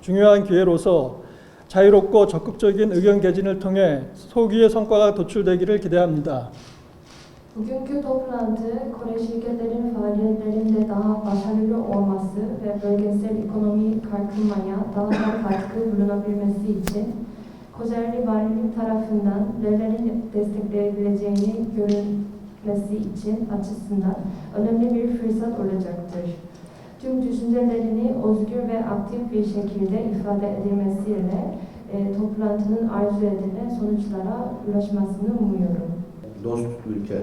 중요한 기회로서 자유롭고 적극적인 의견 개진을 통해 소기의 성과가 도출되기를 기대합니다. Bugünkü toplantı Kore şirketlerin faaliyetlerinde daha başarılı olması ve bölgesel ekonomi kalkınmaya daha da katkı bulunabilmesi için Kocaeli Valiliği tarafından devlerin destekleyebileceğini görün, görülmesi için açısından önemli bir fırsat olacaktır. Tüm düşüncelerini özgür ve aktif bir şekilde ifade edilmesiyle e, toplantının arzu edilen sonuçlara ulaşmasını umuyorum. dost ülke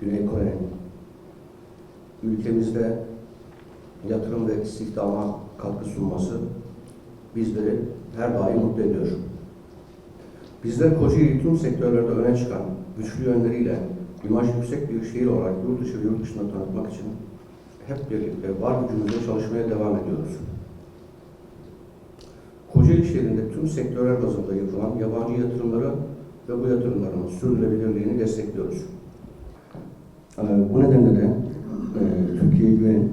Güney Kore'nin ülkemizde yatırım ve istihdama katkı sunması bizleri her daim mutlu ediyor. Bizler Kocaeli tüm sektörlerde öne çıkan güçlü yönleriyle imaj yüksek bir şehir olarak yurt dışı ve yurt dışında tanıtmak için hep birlikte var gücümüzle çalışmaya devam ediyoruz. Kocaeli şehrinde tüm sektörler bazında yapılan yabancı yatırımları ve bu yatırımların sürdürülebilirliğini destekliyoruz. Ee, Bu nedenle de e, Türkiye'ye güvenin,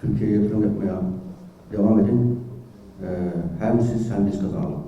Türkiye'ye yatırım yapmaya devam edin. Ee, Hem siz hem biz kazanalım.